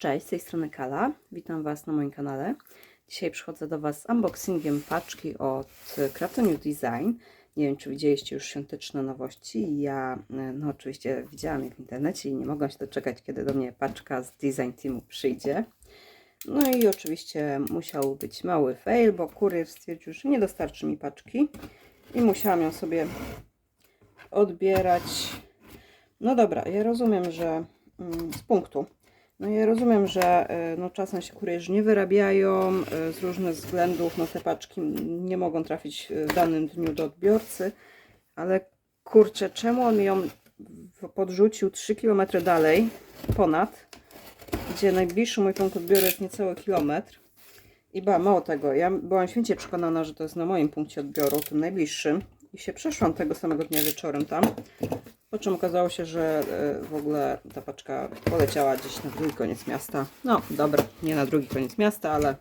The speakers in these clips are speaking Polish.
Cześć, z tej strony Kala. Witam Was na moim kanale. Dzisiaj przychodzę do Was z unboxingiem paczki od Crafton New Design. Nie wiem, czy widzieliście już świąteczne nowości. Ja, no oczywiście widziałam je w internecie i nie mogłam się doczekać, kiedy do mnie paczka z Design Teamu przyjdzie. No i oczywiście musiał być mały fail, bo kurier stwierdził, że nie dostarczy mi paczki i musiałam ją sobie odbierać. No dobra, ja rozumiem, że mm, z punktu. No ja rozumiem, że y, no, czasem się kurierzy nie wyrabiają y, z różnych względów. No te paczki nie mogą trafić y, w danym dniu do odbiorcy, ale kurczę, czemu on ją podrzucił 3 km dalej, ponad, gdzie najbliższy mój punkt odbioru jest niecały kilometr. I ba, mało tego, ja byłam święcie przekonana, że to jest na moim punkcie odbioru, tym najbliższym. I się przeszłam tego samego dnia wieczorem tam. Po czym okazało się, że e, w ogóle ta paczka poleciała gdzieś na drugi koniec miasta. No dobra, nie na drugi koniec miasta, ale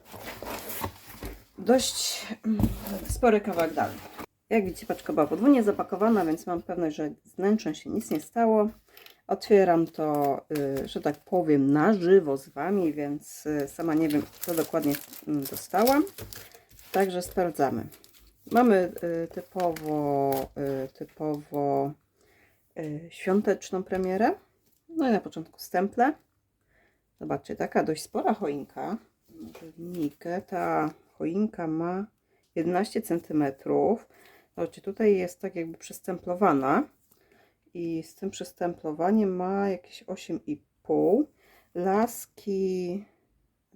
dość mm, spory kawałek dalej. Jak widzicie, paczka była podwójnie zapakowana, więc mam pewność, że z wnętrzem się nic nie stało. Otwieram to, y, że tak powiem, na żywo z Wami, więc y, sama nie wiem, co dokładnie mm, dostałam. Także sprawdzamy. Mamy y, typowo, typowo świąteczną premierę. No i na początku stemple. Zobaczcie, taka dość spora choinka. Linijkę. Ta choinka ma 11 cm. Zobaczcie, tutaj jest tak jakby przystemplowana. I z tym przystemplowaniem ma jakieś 8,5. Laski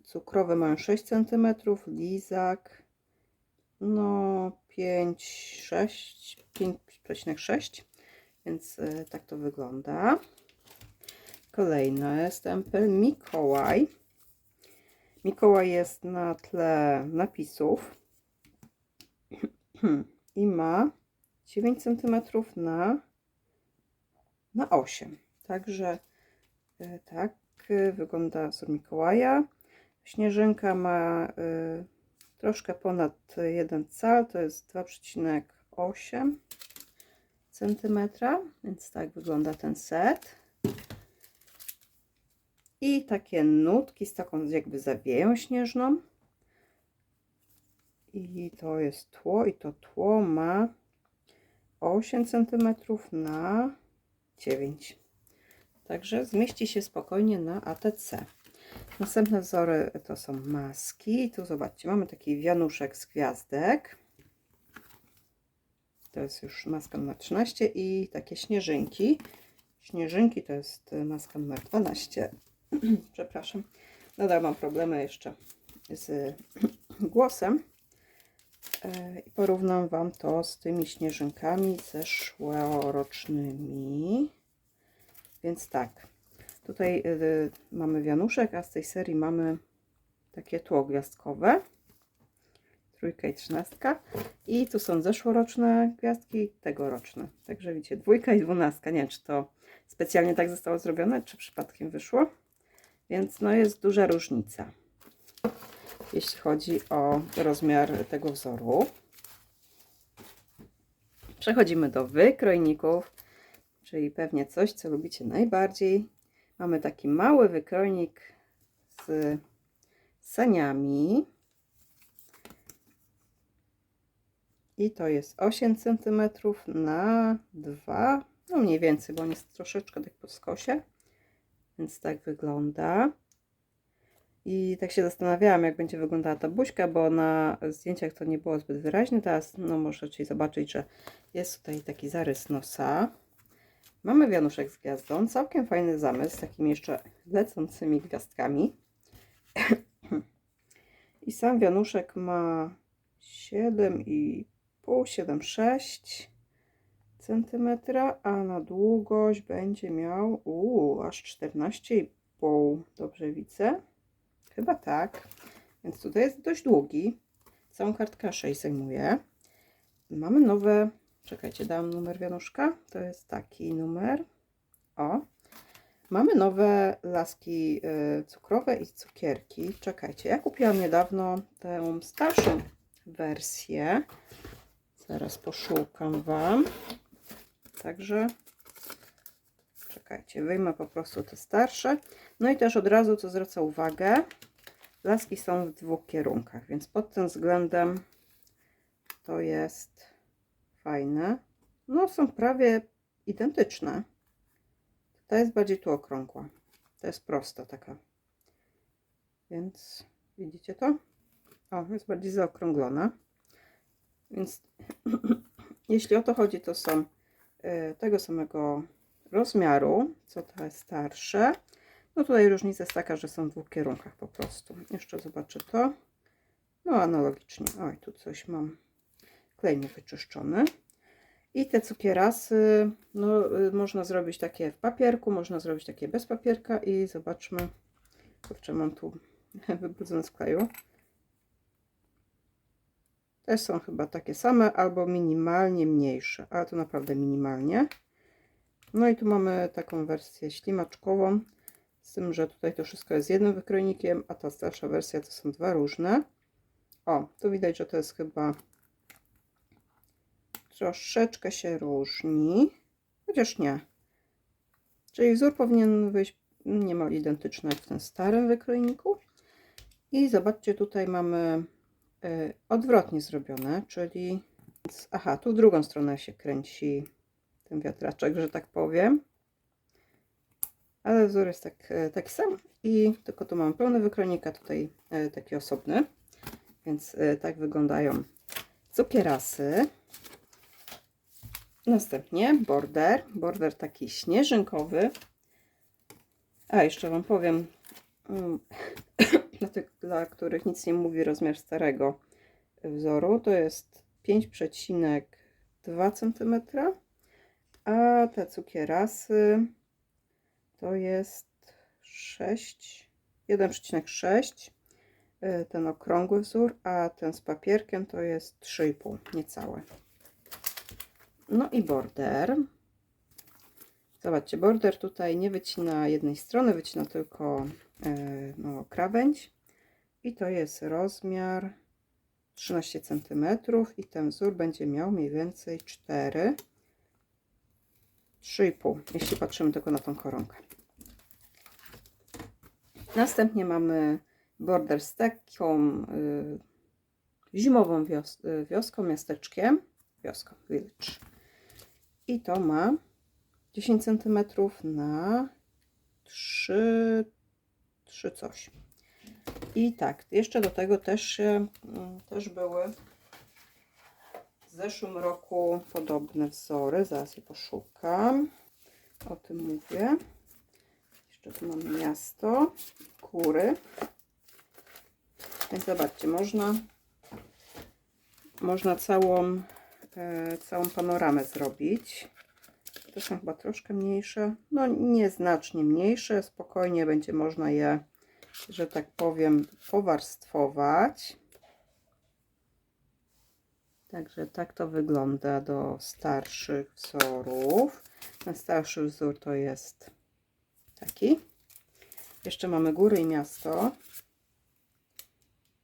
cukrowe mają 6 cm. Lizak no 5, 6, 5,6 więc y, tak to wygląda. Kolejny stempel Mikołaj. Mikołaj jest na tle napisów i ma 9 cm na, na 8. Także y, tak y, wygląda wzór Mikołaja. Śnieżynka ma troszkę ponad 1 cal, to jest 2,8 centymetra, więc tak wygląda ten set. I takie nutki z taką jakby zawieją śnieżną. I to jest tło i to tło ma 8 cm na 9. Także zmieści się spokojnie na ATC. Następne wzory to są maski. Tu zobaczcie, mamy taki wianuszek z gwiazdek. To jest już maska numer 13 i takie śnieżynki. Śnieżynki to jest maska numer 12. Przepraszam. Nadal mam problemy jeszcze z głosem. E, I porównam Wam to z tymi śnieżynkami zeszłorocznymi. Więc tak. Tutaj y, mamy wianuszek, a z tej serii mamy takie tło gwiazdkowe. Trójka i trzynastka. I tu są zeszłoroczne gwiazdki, tegoroczne. Także widzicie, dwójka i dwunastka. Nie wiem, czy to specjalnie tak zostało zrobione, czy przypadkiem wyszło. Więc no jest duża różnica, jeśli chodzi o rozmiar tego wzoru. Przechodzimy do wykrojników, czyli pewnie coś, co lubicie najbardziej. Mamy taki mały wykrojnik z saniami. I to jest 8 cm na 2, no mniej więcej, bo on jest troszeczkę tak po skosie. Więc tak wygląda. I tak się zastanawiałam, jak będzie wyglądała ta buźka, bo na zdjęciach to nie było zbyt wyraźne. Teraz no, możecie zobaczyć, że jest tutaj taki zarys nosa. Mamy wianuszek z gwiazdą, całkiem fajny zamysł z takimi jeszcze lecącymi gwiazdkami. I sam wianuszek ma 7,5, 7,6 cm, a na długość będzie miał uu, aż 14,5. Dobrze widzę? Chyba tak. Więc tutaj jest dość długi. Całą kartkę 6 zajmuje. Mamy nowe Czekajcie, dam numer wianuszka. To jest taki numer. O. Mamy nowe laski y, cukrowe i cukierki. Czekajcie, ja kupiłam niedawno tę starszą wersję. Zaraz poszukam Wam. Także Czekajcie, wyjmę po prostu te starsze. No i też od razu, co zwraca uwagę, laski są w dwóch kierunkach, więc pod tym względem to jest fajne. No, są prawie identyczne. Ta jest bardziej tu okrągła. To jest prosta taka. Więc widzicie to? O, jest bardziej zaokrąglona. Więc jeśli o to chodzi, to są e, tego samego rozmiaru, co jest starsze. No tutaj różnica jest taka, że są w dwóch kierunkach po prostu. Jeszcze zobaczę to. No analogicznie. Oj, tu coś mam. Klej niewyczyszczony. I te cukierasy, no y, można zrobić takie w papierku, można zrobić takie bez papierka i zobaczmy. Kurczę, mam tu wybrudzone z kleju. Też są chyba takie same albo minimalnie mniejsze, ale to naprawdę minimalnie. No i tu mamy taką wersję ślimaczkową, z tym, że tutaj to wszystko jest jednym wykrojnikiem, a ta starsza wersja to są dwa różne. O, tu widać, że to jest chyba troszeczkę się różni, chociaż nie. Czyli wzór powinien wyjść niemal identyczny jak w tym starym wykrojniku. I zobaczcie, tutaj mamy odwrotnie zrobione, czyli aha, tu w drugą stronę się kręci ten wiatraczek, że tak powiem. Ale wzór jest tak, y, taki sam i tylko tu mamy pełny wykrojnik, a tutaj y, taki osobny. Więc y, tak wyglądają cukierasy. Następnie border, border taki śnieżynkowy. A jeszcze Wam powiem, mm, dla tych, dla których nic nie mówi rozmiar starego wzoru, to jest 5,2 cm, a te cukierasy to jest 6, 1,6 y, ten okrągły wzór, a ten z papierkiem to jest 3,5 niecałe. No i border. Zobaczcie, border tutaj nie wycina jednej strony, wycina tylko e, no, krawędź. I to jest rozmiar 13 cm i ten wzór będzie miał mniej więcej 4 3,5 jeśli patrzymy tylko na tą koronkę. Następnie mamy border z taką y, zimową wios wioską, miasteczkiem. Wioską, village. I to ma 10 cm na 3, 3 coś. I tak, jeszcze do tego też, mm, też były w zeszłym roku podobne wzory. Zaraz je poszukam. O tym mówię. Jeszcze tu mamy miasto, kury. Więc zobaczcie, można, można całą e, całą panoramę zrobić. To są chyba troszkę mniejsze, no nieznacznie mniejsze, spokojnie będzie można je, że tak powiem, powarstwować. Także tak to wygląda do starszych wzorów. Na starszy wzór to jest taki. Jeszcze mamy góry i miasto.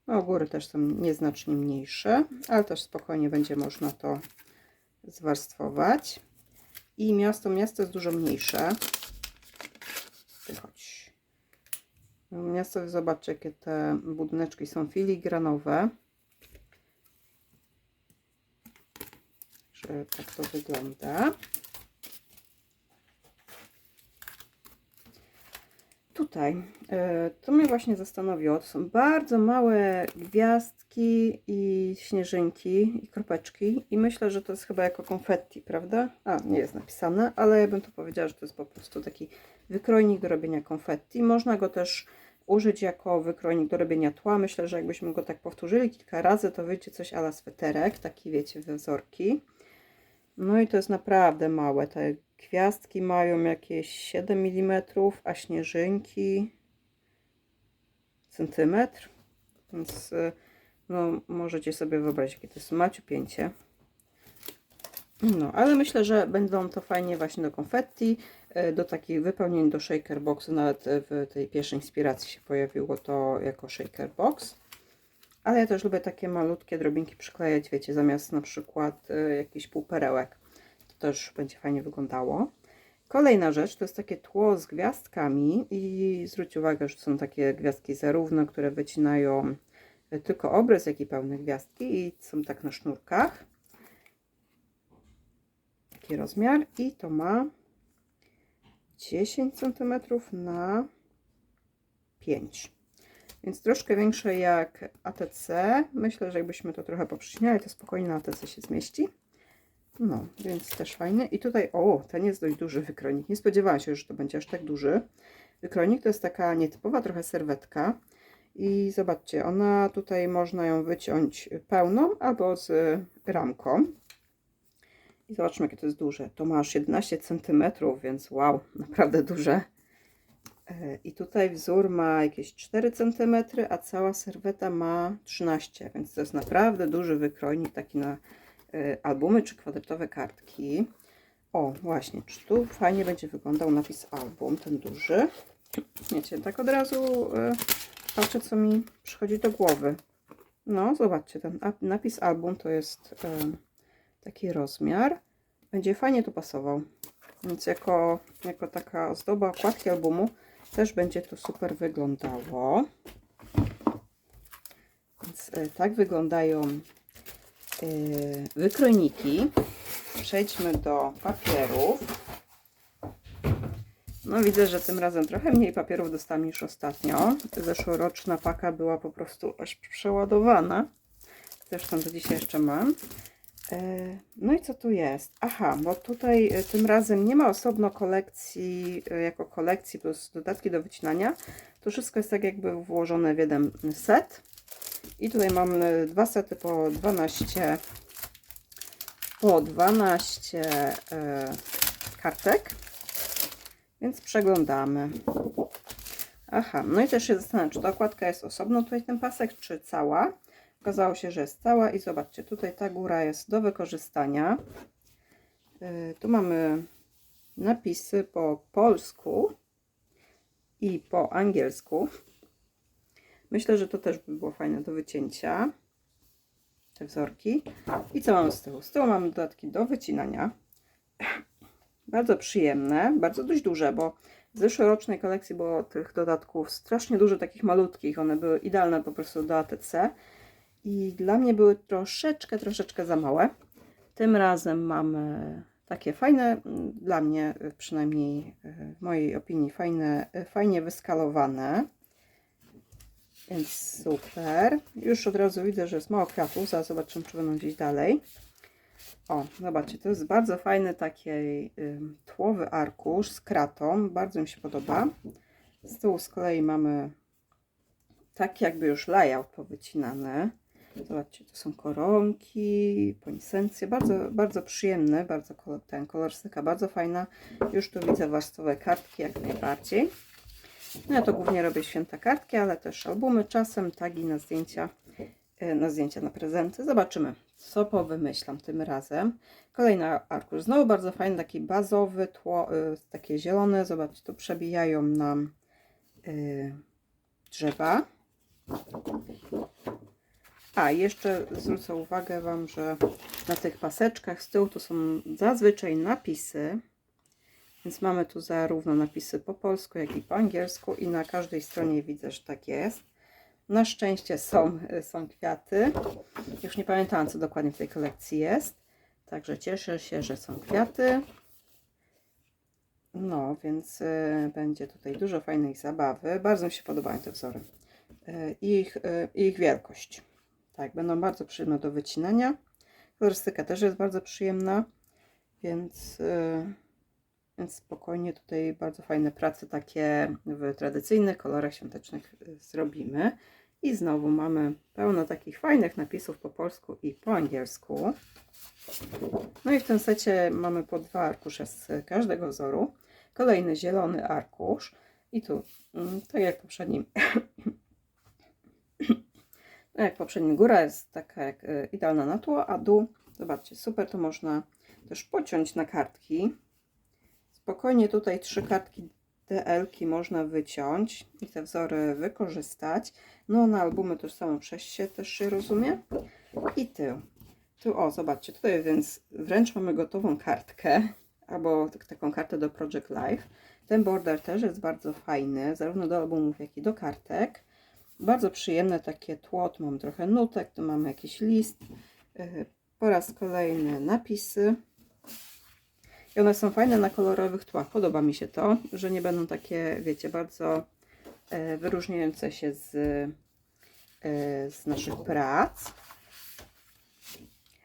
No, góry też są nieznacznie mniejsze, ale też spokojnie będzie można to zwarstwować. I miasto, miasto jest dużo mniejsze. Wychodź. Miasto, zobaczcie, jakie te budyneczki są filigranowe. Że tak to wygląda. tutaj, e, to mnie właśnie zastanowiło, to są bardzo małe gwiazdki i śnieżynki i kropeczki i myślę, że to jest chyba jako konfetti, prawda? A, nie jest napisane, ale ja bym to powiedziała, że to jest po prostu taki wykrojnik do robienia konfetti. Można go też użyć jako wykrojnik do robienia tła. Myślę, że jakbyśmy go tak powtórzyli kilka razy, to wyjdzie coś ala sweterek, taki wiecie, wzorki. No i to jest naprawdę małe, te Gwiazdki mają jakieś 7 mm, a śnieżynki centymetr. Więc y, no, możecie sobie wyobrazić, jakie to jest maciupięcie. No, ale myślę, że będą to fajnie właśnie do konfetti, y, do takich wypełnień do shaker boxu. Nawet w tej pierwszej inspiracji się pojawiło to jako shaker box. Ale ja też lubię takie malutkie drobinki przyklejać, wiecie, zamiast na przykład y, jakichś półperełek też będzie fajnie wyglądało. Kolejna rzecz to jest takie tło z gwiazdkami i zwróć uwagę, że są takie gwiazdki zarówno, które wycinają tylko obrys, jak i pełne gwiazdki i są tak na sznurkach. Taki rozmiar i to ma 10 cm na 5 więc troszkę większe jak ATC. Myślę, że jakbyśmy to trochę poprzyśniali, to spokojnie na ATC się zmieści. No, więc też fajny. I tutaj, o, ten jest dość duży wykronik. Nie spodziewałam się, że to będzie aż tak duży. Wykronik to jest taka nietypowa trochę serwetka. I zobaczcie, ona tutaj można ją wyciąć pełną albo z ramką. I zobaczmy, jakie to jest duże. To ma aż 11 cm, więc wow, naprawdę duże. E, I tutaj wzór ma jakieś 4 cm, a cała serweta ma 13, więc to jest naprawdę duży wykrojnik taki na e, albumy czy kwadratowe kartki. O, właśnie, czy tu fajnie będzie wyglądał napis album, ten duży. Wiecie, tak od razu e, patrzę, co mi przychodzi do głowy. No, zobaczcie, ten napis album to jest taki rozmiar. Będzie fajnie tu pasował. Więc jako, jako taka ozdoba okładki albumu też będzie to super wyglądało. Więc e, tak wyglądają e, wykrojniki. Przejdźmy do papierów. No widzę, że tym razem trochę mniej papierów dostałam niż ostatnio. Zeszłoroczna paka była po prostu aż przeładowana. Zresztą do dzisiaj jeszcze mam. E, no i co tu jest? Aha, bo tutaj e, tym razem nie ma osobno kolekcji, e, jako kolekcji plus dodatki do wycinania. To wszystko jest tak jakby włożone w jeden set. I tutaj mamy dwa sety po 12 po 12 kartek. Więc przeglądamy. Aha, no i też się zastanawiam, czy ta okładka jest osobno tutaj ten pasek, czy cała. Okazało się, że jest cała i zobaczcie, tutaj ta góra jest do wykorzystania. Y, tu mamy napisy po polsku i po angielsku. Myślę, że to też by było fajne do wycięcia. Te wzorki. I co mamy z tyłu? Z tyłu mamy dodatki do wycinania. Bardzo przyjemne, bardzo dość duże, bo w zeszłorocznej kolekcji było tych dodatków strasznie dużo, takich malutkich. One były idealne po prostu do ATC i dla mnie były troszeczkę, troszeczkę za małe. Tym razem mamy takie fajne, dla mnie przynajmniej w mojej opinii fajne, fajnie wyskalowane. Więc super. Już od razu widzę, że jest mało kwiatów. Zaraz zobaczymy, czy będą gdzieś dalej. O, zobaczcie, to jest bardzo fajny taki tłowy arkusz z kratą. Bardzo mi się podoba. Z tyłu z kolei mamy tak jakby już layout powycinany. Zobaczcie, to są koronki, poinsencje, bardzo, bardzo przyjemne, bardzo ten kolorystyka bardzo fajna. Już tu widzę warstwowe kartki jak najbardziej. No ja to głównie robię święta kartki, ale też albumy, czasem tagi na zdjęcia, e, na zdjęcia na prezenty. Zobaczymy, co powymyślam tym razem. Kolejny arkusz, znowu bardzo fajny, taki bazowy, tło, e, takie zielone. Zobaczcie, tu przebijają nam yy, drzewa. A, jeszcze zwrócę uwagę Wam, że na tych paseczkach z tyłu to są zazwyczaj napisy, więc mamy tu zarówno napisy po polsku, jak i po angielsku i na każdej stronie widzę, że tak jest. Na szczęście są, są kwiaty. Już nie pamiętam, co dokładnie w tej kolekcji jest. Także cieszę się, że są kwiaty. No, więc y, będzie tutaj dużo fajnej zabawy. Bardzo mi się podobają te wzory. Y, ich, ich wielkość. Tak, będą bardzo przyjemne do wycinania. Kolorystyka też jest bardzo przyjemna, więc, więc spokojnie tutaj bardzo fajne prace takie w tradycyjnych kolorach świątecznych zrobimy. I znowu mamy pełno takich fajnych napisów po polsku i po angielsku. No i w tym secie mamy po dwa arkusze z każdego wzoru. Kolejny zielony arkusz. I tu, mm, tak jak poprzednim, No jak poprzedni góra jest taka jak e, idealna na tło, a dół, zobaczcie, super, to można też pociąć na kartki. Spokojnie tutaj trzy kartki DL-ki można wyciąć i te wzory wykorzystać. No na albumy też samo przejście też się rozumie. I tył. Tu, o, zobaczcie, tutaj więc wręcz mamy gotową kartkę, albo tak- taką kartę do Project Life. Ten border też jest bardzo fajny, zarówno do albumów, jak i do kartek. Bardzo przyjemne takie tło, tu mam trochę nutek, tu mamy jakiś list. Yy, Po raz kolejny napisy. One są fajne na kolorowych tłach. Podoba mi się to, że nie będą takie, wiecie, bardzo e, wyróżniające się z, e, z naszych prac.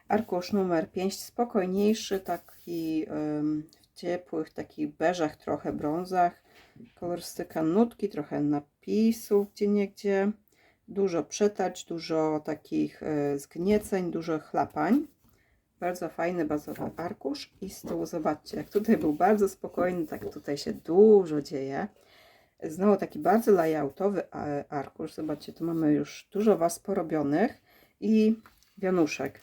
Arkusz numer 5, spokojniejszy, taki w ciepłych, takich beżach, trochę brązach. Kolorystyka nutki, trochę napisów gdzie niegdzie. Dużo przetarć, dużo takich e, zgnieceń, dużo chlapań. Bardzo fajny bazowy arkusz i z tyłu zobaczcie, jak tutaj był bardzo spokojny, tak tutaj się dużo dzieje. Znowu taki bardzo layoutowy a- arkusz. Zobaczcie, tu mamy już dużo was porobionych i wianuszek.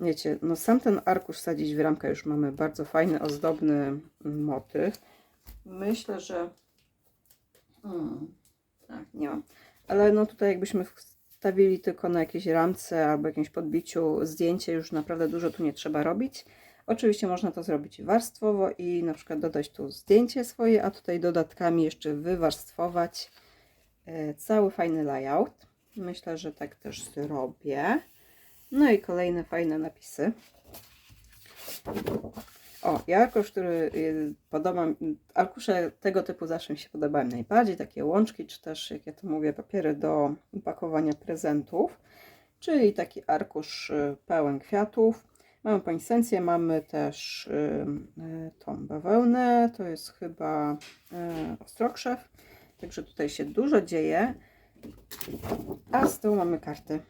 Wiecie, no sam ten arkusz sadzić w ramkę już mamy bardzo fajny, ozdobny motyw. Myślę, że... Hmm, tak, nie mam. Ale no tutaj jakbyśmy wstawili tylko na jakiejś ramce albo jakimś podbiciu zdjęcie, już naprawdę dużo tu nie trzeba robić. Oczywiście można to zrobić warstwowo i na przykład dodać tu zdjęcie swoje, a tutaj dodatkami jeszcze wywarstwować e, cały fajny layout. Myślę, że tak też zrobię. No i kolejne fajne napisy. O, i arkusz, który y, podoba arkusze tego typu zawsze mi się podobają najbardziej, takie łączki, czy też, jak ja to mówię, papiery do pakowania prezentów, czyli taki arkusz y, pełen kwiatów. Mamy poinsencję, mamy też y, tą bawełnę, to jest chyba ostrokrzew, także tutaj się dużo dzieje. A z tyłu mamy karty.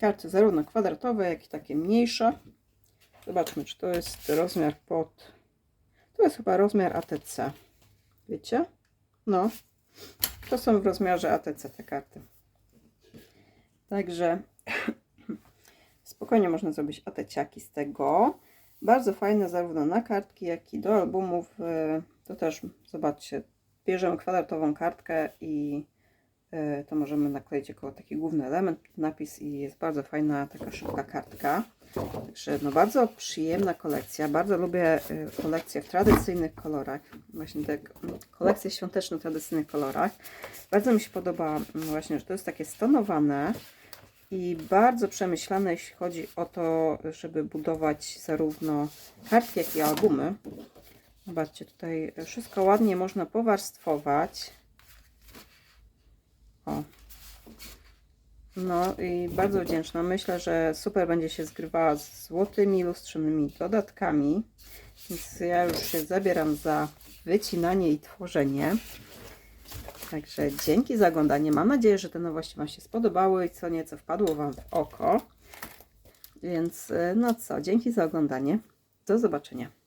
Karty zarówno kwadratowe, jak i takie mniejsze. Zobaczmy, czy to jest rozmiar pod. To jest chyba rozmiar ATC. Wiecie? No. To są w rozmiarze ATC te karty. Także spokojnie można zrobić ateciaki z tego. Bardzo fajne zarówno na kartki, jak i do albumów. Yy, To też, zobaczcie, bierzemy kwadratową kartkę i yy, to możemy nakleić jako taki główny element, napis i jest bardzo fajna taka szybka kartka. Także no bardzo przyjemna kolekcja. Bardzo lubię y, kolekcje w tradycyjnych kolorach. Właśnie te kolekcje świąteczne w tradycyjnych kolorach. Bardzo mi się podoba mm, właśnie, że to jest takie stonowane i bardzo przemyślane, jeśli chodzi o to, żeby budować zarówno kartki, jak i albumy. Zobaczcie, tutaj wszystko ładnie można powarstwować. O, no i bardzo wdzięczna. Myślę, że super będzie się zgrywała z złotymi lustrzanymi dodatkami. Więc ja już się zabieram za wycinanie i tworzenie. Także dzięki za oglądanie. Mam nadzieję, że te nowości Wam się spodobały i co nieco wpadło Wam w oko. Więc y, no co, dzięki za oglądanie. Do zobaczenia.